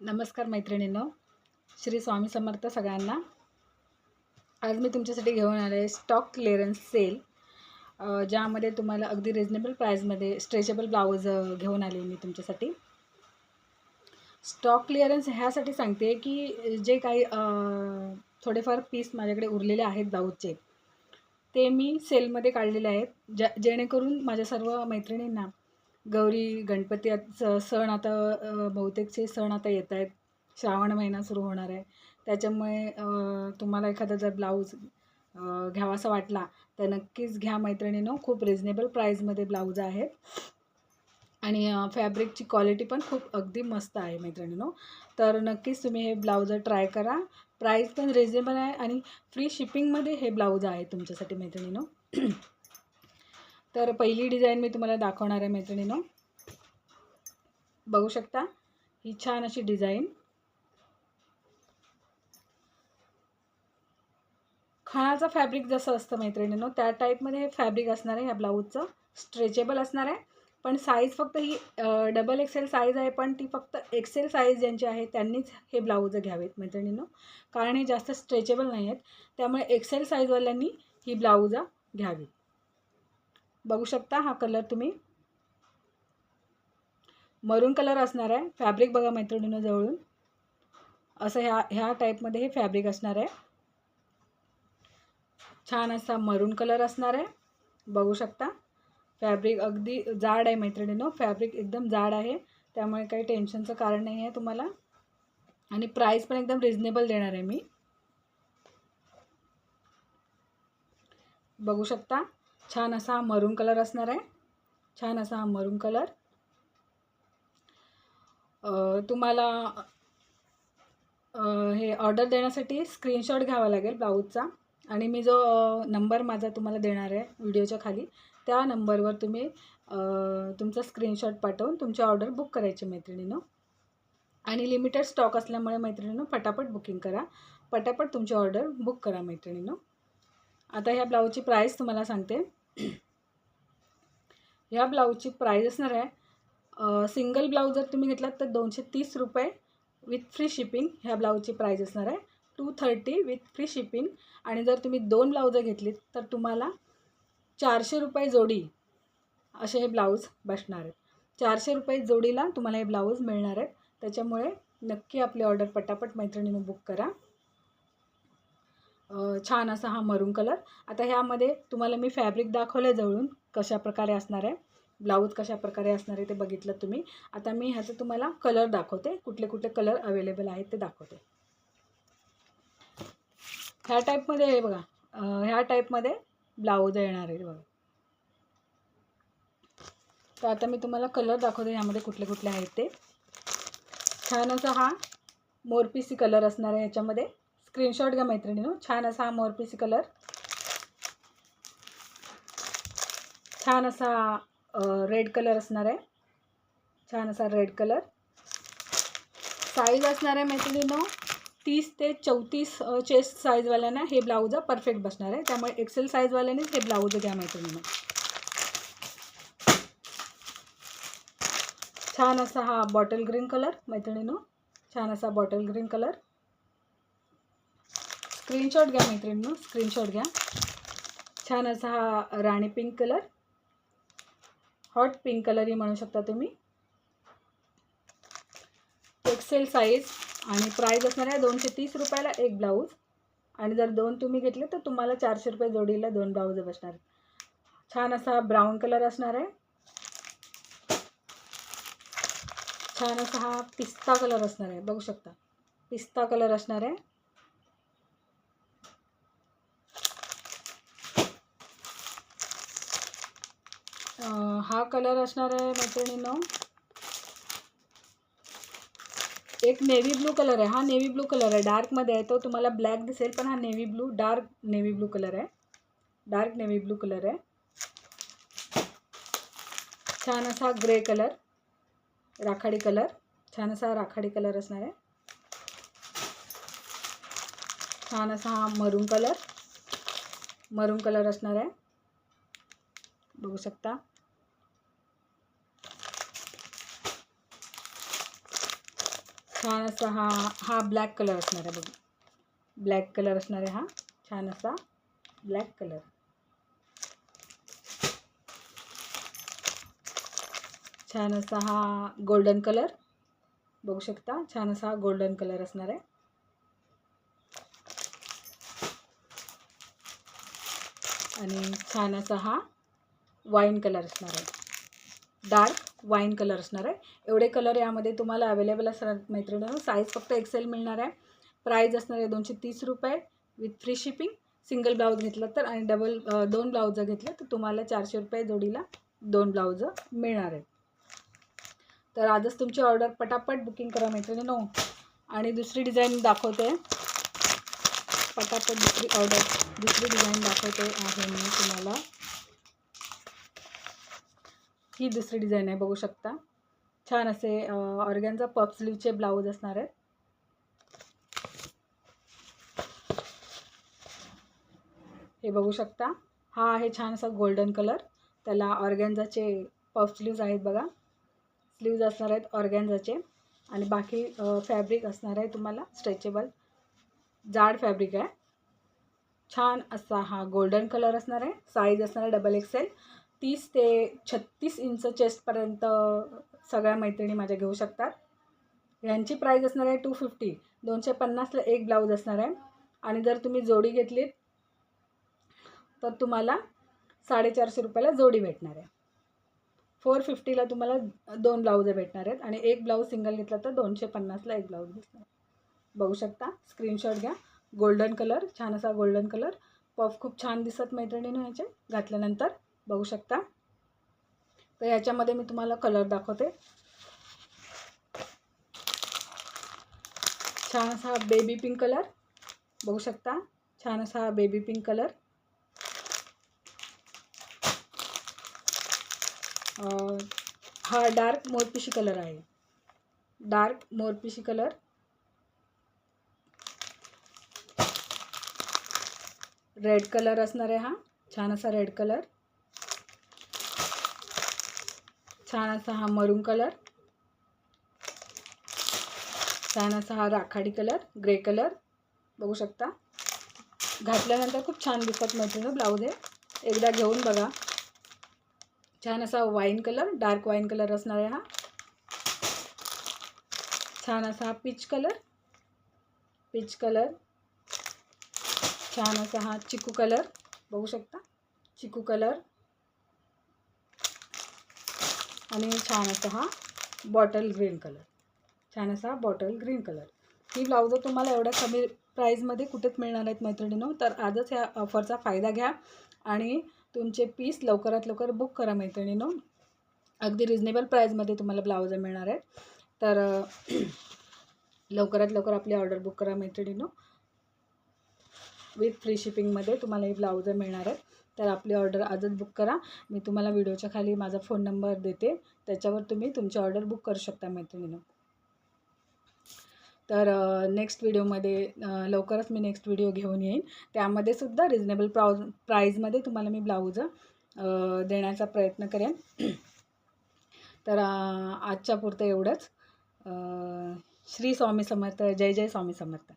नमस्कार मैत्रिणींनो श्री स्वामी समर्थ सगळ्यांना. आज मी तुमच्यासाठी घेऊन आले स्टॉक क्लिअरन्स सेल ज्यामध्ये तुम्हाला अगदी रिजनेबल प्राईजमध्ये स्ट्रेचेबल ब्लाऊज घेऊन आले मी तुमच्यासाठी. स्टॉक क्लिअरन्स ह्यासाठी सांगते की जे काही थोडेफार पीस माझ्याकडे उरलेले आहेत ब्लाऊजचे ते मी सेलमध्ये काढलेले आहेत ज्या जेणेकरून माझ्या सर्व मैत्रिणींना गौरी गणपतीचं सण आता बहुतेकचे सण आता येत आहेत. श्रावण महिना सुरू होणार आहे. त्याच्यामुळे तुम्हाला एखादा जर ब्लाऊज घ्यावासा वाटला तर नक्कीच घ्या मैत्रिणीनो. खूप रिजनेबल प्राईजमध्ये ब्लाऊज आहेत. आणि फॅब्रिकची क्वालिटी पण खूप अगदी मस्त आहे मैत्रिणीनो. तर नक्कीच तुम्ही हे ब्लाऊज ट्राय करा. प्राईज पण रिजनेबल आहे आणि फ्री शिपिंगमध्ये हे ब्लाऊज आहे तुमच्यासाठी मैत्रिणीनो. तर पहिली डिझाईन मी तुम्हाला दाखवणार आहे मैत्रिणीनो. बघू शकता ही छान अशी डिझाईन. खणाचं फॅब्रिक जसं असतं मैत्रिणीनो त्या टाईपमध्ये हे फॅब्रिक असणार आहे ह्या ब्लाऊजचं. स्ट्रेचेबल असणार आहे पण साईज फक्त ही डबल एक्सेल साईज आहे पण ती फक्त एक्सेल साईज ज्यांची आहे त्यांनीच हे ब्लाऊज घ्यावेत मैत्रिणीनं. कारण हे जास्त स्ट्रेचेबल नाही आहेत त्यामुळे एक्सेल साईजवाल्यांनी ही ब्लाऊज घ्यावी बघू शकता हा कलर तुम्ही. मरून कलर असणार आहे. फॅब्रिक बघा मैत्रिणीनं जवळून. असं ह्या ह्या टाईपमध्ये हे फॅब्रिक असणार आहे. छान असा मरून कलर असणार आहे. बघू शकता. फॅब्रिक अगदी जाड आहे मैत्रिणीनं. फॅब्रिक एकदम जाड आहे. त्यामुळे काही टेन्शनचं कारण नाही आहे तुम्हाला. आणि प्राईस पण एकदम रिजनेबल देणार आहे मी. बघू शकता. छान असा हा मरून कलर असणार आहे. छान असा हा मरून कलर. तुम्हाला हे ऑर्डर देण्यासाठी स्क्रीनशॉट घ्यावा लागेल ब्लाऊजचा. आणि मी जो नंबर माझा तुम्हाला देणार आहे व्हिडिओच्या खाली त्या नंबरवर तुम्ही तुमचं तुमचा स्क्रीनशॉट पाठवून तुमची ऑर्डर बुक करायची मैत्रिणीनं. आणि लिमिटेड स्टॉक असल्यामुळे मैत्रिणीनं पटापट बुकिंग करा. पटापट तुमची ऑर्डर बुक करा मैत्रिणीनं. आता ह्या ब्लाऊजची प्राईस तुम्हाला सांगते. ह्या ब्लाऊजची प्राईज असणार आहे. सिंगल ब्लाऊज जर तुम्ही घेतलात तर दोनशे तीस रुपये विथ फ्री शिपिंग ह्या ब्लाऊजची प्राईज असणार आहे. Two thirty with free shipping आणि जर तुम्ही दोन ब्लाऊजं घेतलीत तर तुम्हाला चारशे रुपये जोडी असे हे ब्लाऊज बसणार आहेत. चारशे रुपये जोडीला तुम्हाला हे ब्लाऊज मिळणार आहेत. त्याच्यामुळे नक्की आपली ऑर्डर पटापट मैत्रिणीनं बुक करा. छान असा हा मरून कलर आता ह्यामध्ये तुम्हाला मी फॅब्रिक दाखवलं जवळून कशा प्रकारे असणार आहे. ब्लाऊज कशा प्रकारे असणार आहे ते बघितलं तुम्ही. आता मी ह्याचं तुम्हाला कलर दाखवते. कुठले कुठले कलर अवेलेबल आहेत ते दाखवते. ह्या टाईपमध्ये आहे बघा. ह्या टाईपमध्ये ब्लाऊज येणार आहे बघा. तर आता मी तुम्हाला कलर दाखवते ह्यामध्ये कुठले कुठले आहेत ते. छान असा हा मोरपिसी कलर असणार आहे ह्याच्यामध्ये. स्क्रीनशॉट घ्या मैत्रिणीनो. छान असा हा मोरपिसी कलर छान असा रेड कलर असणार आहे. छान असा रेड कलर साईज असणार आहे मैत्रिणीनो तीस ते चौतीस चेस्ट साईजवाल्यांना हे ब्लाऊज परफेक्ट बसणार आहे. त्यामुळे एक्सेल साईजवाल्यांनीच हे ब्लाऊज घ्या मैत्रिणीनो. छान असा हा बॉटल ग्रीन कलर मैत्रिणीनो. छान असा बॉटल ग्रीन कलर स्क्रीनशॉट घ्या मैत्रिणीनो स्क्रीनशॉट घ्या. छान असा हा राणी पिंक कलर हॉट पिंक कलरही म्हणू शकता तुम्ही. एक्सेल साईज आणि प्राईज असणार आहे दोनशे तीस रुपयाला एक ब्लाऊज आणि जर दोन तुम्ही घेतले तर तुम्हाला चारशे रुपये जोडीला दोन ब्लाऊज बसणार. छान असा ब्राऊन कलर असणार आहे. छान असा हा पिस्ता कलर असणार आहे बघू शकता. पिस्ता कलर असणार आहे. हा कलर असणार आहे मैत्रिणीनं. एक नेव्ही ब्लू कलर आहे. हा नेव्ही ब्लू कलर आहे. डार्कमध्ये आहे. तो तुम्हाला ब्लॅक दिसेल पण हा navy blue dark navy blue colour आहे. डार्क नेव्ही ब्लू कलर आहे. छान असा ग्रे कलर राखाडी कलर. छान असा राखाडी कलर असणार आहे. छान असा हा मरून कलर मरून कलर असणार आहे. बघू शकता. छान असा हा हा ब्लॅक कलर असणार आहे बघा. ब्लॅक कलर असणार आहे हा. छान असा ब्लॅक कलर छान असा हा गोल्डन कलर बघू शकता छान असा गोल्डन कलर असणार आहे. आणि छान असा हा वाईन कलर असणार आहे. डार्क वाईन कलर असणार आहे. एवढे कलर यामध्ये तुम्हाला अवेलेबल असणार मैत्रिणीनं. साईज फक्त एक्सेल मिळणार आहे. प्राईज असणार आहे दोनशे तीस रुपये with free shipping single blouse घेतला तर आणि डबल दोन ब्लाऊज घेतलं तर तुम्हाला चारशे रुपये जोडीला दोन ब्लाऊज मिळणार आहेत. तर आजच तुमची ऑर्डर पटापट बुकिंग करा मैत्रिणींनो. आणि दुसरी डिझाईन दाखवते. पटापट दुसरी ऑर्डर दुसरी डिझाईन दाखवते आहे मी तुम्हाला. ही दुसरी डिझाईन आहे बघू शकता. छान असे ऑर्गॅनचा पप स्लीवचे ब्लाऊज असणार आहेत. हे बघू शकता. हा आहे छान असा गोल्डन कलर. त्याला ऑर्गॅन्झाचे पफ स्लीव्ज आहेत बघा. स्लीव्ज असणार आहेत ऑर्गॅन्झाचे आणि बाकी फॅब्रिक असणार आहे तुम्हाला स्ट्रेचेबल. जाड फॅब्रिक आहे. छान असा हा गोल्डन कलर असणार आहे. साईज असणार आहे डबल एक्सेल. तीस ते छत्तीस इंच चेस्टपर्यंत सगळ्या मैत्रिणी माझ्या घेऊ शकतात. ह्यांची प्राईज असणार आहे टू फिफ्टी दोनशे पन्नासला एक ब्लाऊज असणार आहे. आणि जर तुम्ही जोडी घेतलीत तर तुम्हाला साडेचारशे रुपयाला जोडी भेटणार आहे. फोर फिफ्टीला तुम्हाला दोन ब्लाऊज भेटणार आहेत. आणि एक ब्लाऊज सिंगल घेतला तर दोनशे पन्नासला एक ब्लाऊज भेटणार बघू शकता. स्क्रीनशॉट घ्या. गोल्डन कलर छान असा गोल्डन कलर पफ खूप छान दिसत मैत्रिणीनं ह्याचे घातल्यानंतर बघू शकता. तर याच्यामध्ये मी तुम्हाला कलर दाखवते. छान असा बेबी पिंक कलर बघू शकता. छान असा बेबी पिंक कलर हा डार्क मोरपिशी कलर आहे. डार्क मोरपिशी कलर रेड कलर असणार आहे हा. छान असा रेड कलर छान असा हा मरून कलर. छान असा हा राखाडी कलर ग्रे कलर. बघू शकता. घातल्यानंतर खूप छान दिसत मैत्रिणी ब्लाऊज आहे एकदा घेऊन बघा. छान असा wine colour dark wine colour असणार आहे हा. छान असा हा पीच कलर. Peach colour. छान असा हा चिकू कलर. बघू शकता. चिकू कलर. आणि छान असा हा बॉटल ग्रीन कलर. छान असा बॉटल ग्रीन कलर. ही ब्लाऊजं तुम्हाला एवढ्या कमी प्राईजमध्ये कुठेच मिळणार आहेत मैत्रिणीनो. तर आजच ह्या ऑफरचा फायदा घ्या आणि तुमचे पीस लवकरात लवकर बुक करा मैत्रिणीनो. अगदी रिजनेबल प्राईजमध्ये तुम्हाला ब्लाऊज मिळणार आहेत. तर लवकरात लवकर आपली ऑर्डर बुक करा मैत्रिणीनो. विथ फ्री शिपिंगमध्ये तुम्हाला ही ब्लाऊज मिळणार आहेत. तर आपली ऑर्डर आजच बुक करा. मी तुम्हाला व्हिडिओच्या खाली माझा फोन नंबर देते. त्याच्यावर तुम्ही तुमची ऑर्डर बुक करू शकता मैत्रिणीनं. तर नेक्स्ट व्हिडिओमध्ये लवकरच मी नेक्स्ट व्हिडिओ घेऊन येईन. त्यामध्ये सुद्धा रिजनेबल प्राउज प्राईजमध्ये तुम्हाला मी ब्लाऊज देण्याचा प्रयत्न करेन. तर आजच्या पुरतं एवढंच. श्री स्वामी समर्थ जय जय स्वामी समर्थ.